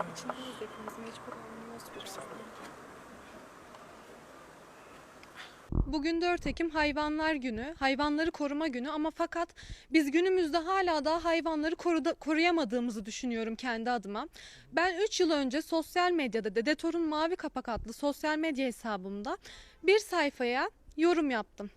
İçindeyiz hepimiz mecbur olmuyoruz. Bugün 4 Ekim Hayvanlar Günü, Hayvanları Koruma Günü ama fakat biz günümüzde hala daha hayvanları koruda, koruyamadığımızı düşünüyorum kendi adıma. Ben 3 yıl önce sosyal medyada Dede Torun Mavi Kapak adlı sosyal medya hesabımda bir sayfaya yorum yaptım.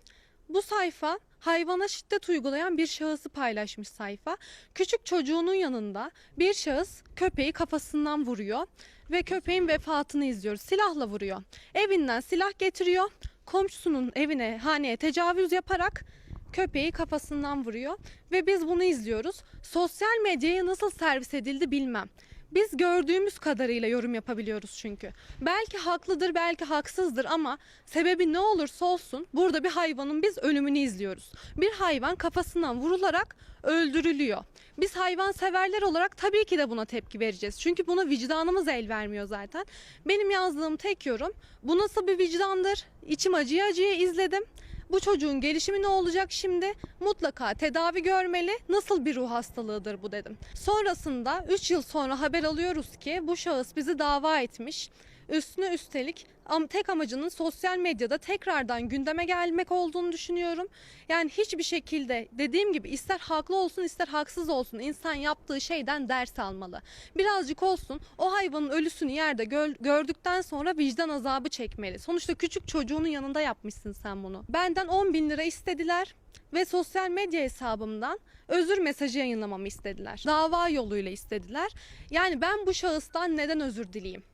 Bu sayfa hayvana şiddet uygulayan bir şahısı paylaşmış sayfa. Küçük çocuğunun yanında bir şahıs köpeği kafasından vuruyor ve köpeğin vefatını izliyoruz. Silahla vuruyor. Evinden silah getiriyor. Komşusunun evine, haneye tecavüz yaparak köpeği kafasından vuruyor ve biz bunu izliyoruz. Sosyal medyaya nasıl servis edildi bilmem. Biz gördüğümüz kadarıyla yorum yapabiliyoruz çünkü. Belki haklıdır, belki haksızdır ama sebebi ne olursa olsun burada bir hayvanın biz ölümünü izliyoruz. Bir hayvan kafasından vurularak öldürülüyor. Biz hayvan severler olarak tabii ki de buna tepki vereceğiz. Çünkü buna vicdanımız el vermiyor zaten. Benim yazdığım tek yorum bu nasıl bir vicdandır? İçim acıya acıya izledim. Bu çocuğun gelişimi ne olacak şimdi? Mutlaka tedavi görmeli. Nasıl bir ruh hastalığıdır bu dedim. Sonrasında 3 yıl sonra haber alıyoruz ki bu şahıs bizi dava etmiş. Üstüne üstelik tek amacının sosyal medyada tekrardan gündeme gelmek olduğunu düşünüyorum. Yani hiçbir şekilde dediğim gibi ister haklı olsun ister haksız olsun insan yaptığı şeyden ders almalı. Birazcık olsun o hayvanın ölüsünü yerde gö- gördükten sonra vicdan azabı çekmeli. Sonuçta küçük çocuğunun yanında yapmışsın sen bunu. Benden 10 bin lira istediler ve sosyal medya hesabımdan özür mesajı yayınlamamı istediler. Dava yoluyla istediler. Yani ben bu şahıstan neden özür dileyeyim?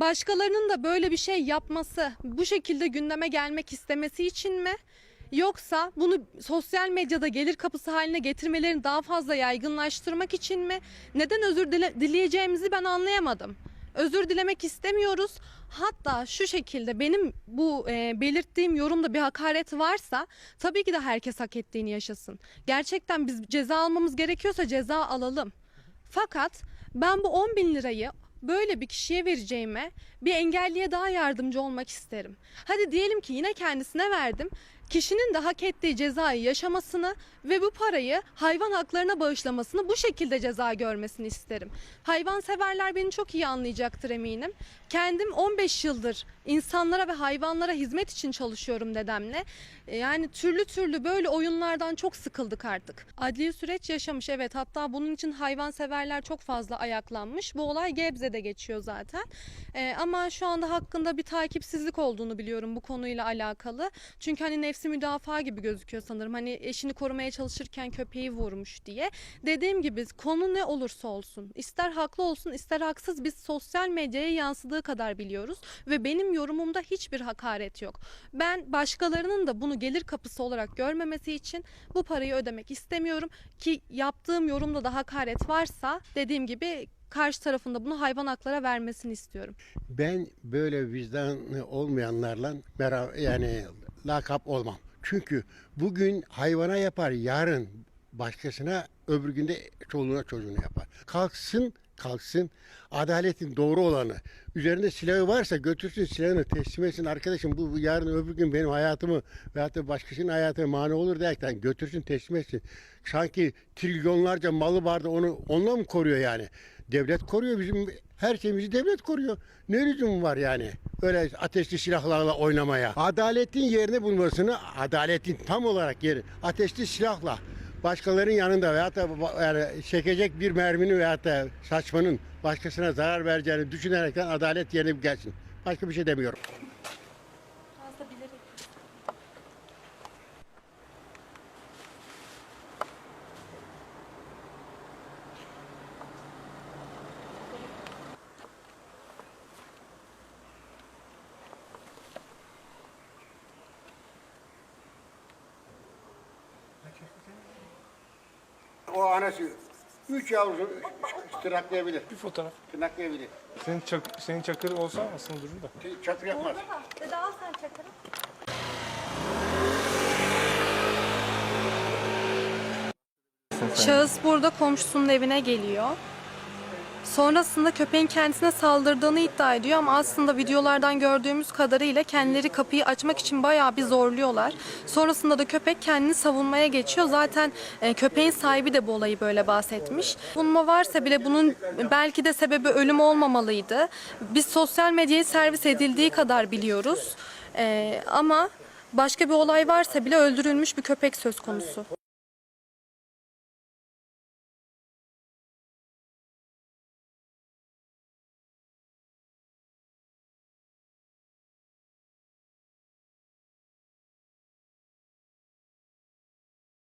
Başkalarının da böyle bir şey yapması, bu şekilde gündeme gelmek istemesi için mi? Yoksa bunu sosyal medyada gelir kapısı haline getirmelerini daha fazla yaygınlaştırmak için mi? Neden özür dile- dileyeceğimizi ben anlayamadım. Özür dilemek istemiyoruz. Hatta şu şekilde benim bu e, belirttiğim yorumda bir hakaret varsa tabii ki de herkes hak ettiğini yaşasın. Gerçekten biz ceza almamız gerekiyorsa ceza alalım. Fakat ben bu 10 bin lirayı böyle bir kişiye vereceğime bir engelliye daha yardımcı olmak isterim. Hadi diyelim ki yine kendisine verdim. Kişinin de hak ettiği cezayı yaşamasını ve bu parayı hayvan haklarına bağışlamasını bu şekilde ceza görmesini isterim. Hayvan severler beni çok iyi anlayacaktır eminim. Kendim 15 yıldır insanlara ve hayvanlara hizmet için çalışıyorum dedemle. E, Yani türlü türlü böyle oyunlardan çok sıkıldık artık. Adli süreç yaşamış evet hatta bunun için hayvan severler çok fazla ayaklanmış. Bu olay Gebze'de geçiyor zaten. E, ama şu anda hakkında bir takipsizlik olduğunu biliyorum bu konuyla alakalı. Çünkü hani nefsi müdafaa gibi gözüküyor sanırım. Hani eşini korumaya çalışırken köpeği vurmuş diye. Dediğim gibi konu ne olursa olsun, ister haklı olsun ister haksız biz sosyal medyaya yansıdığı kadar biliyoruz ve benim yorumumda hiçbir hakaret yok. Ben başkalarının da bunu gelir kapısı olarak görmemesi için bu parayı ödemek istemiyorum ki yaptığım yorumda da hakaret varsa dediğim gibi karşı tarafında bunu hayvan haklara vermesini istiyorum. Ben böyle vicdanı olmayanlarla yani lakap olmam. Çünkü bugün hayvana yapar, yarın başkasına, öbür günde çoluğuna çocuğuna yapar. Kalksın, kalksın. Adaletin doğru olanı. Üzerinde silahı varsa götürsün silahını teslim etsin. Arkadaşım bu yarın öbür gün benim hayatımı veyahut da başkasının hayatına mani olur derken götürsün teslim etsin. Sanki trilyonlarca malı vardı onu onunla mı koruyor yani? Devlet koruyor bizim her şeyimizi devlet koruyor. Ne lüzum var yani? Öyle ateşli silahlarla oynamaya. Adaletin yerini bulmasını, adaletin tam olarak yeri ateşli silahla başkalarının yanında veyahut da yani çekecek bir merminin veyahut da saçmanın başkasına zarar vereceğini düşünerekten adalet yerine gelsin. Başka bir şey demiyorum. Fazla bilerek O anası üç yavrusu tırnaklayabilir. Bir fotoğraf. Tırnaklayabilir. Senin, çak, senin çakır olsa aslında durur da. Çakır yapmaz. Dede al sen çakarı. Şahıs burada komşusunun evine geliyor. Sonrasında köpeğin kendisine saldırdığını iddia ediyor ama aslında videolardan gördüğümüz kadarıyla kendileri kapıyı açmak için bayağı bir zorluyorlar. Sonrasında da köpek kendini savunmaya geçiyor. Zaten e, köpeğin sahibi de bu olayı böyle bahsetmiş. Savunma varsa bile bunun belki de sebebi ölüm olmamalıydı. Biz sosyal medyayı servis edildiği kadar biliyoruz. E, ama başka bir olay varsa bile öldürülmüş bir köpek söz konusu.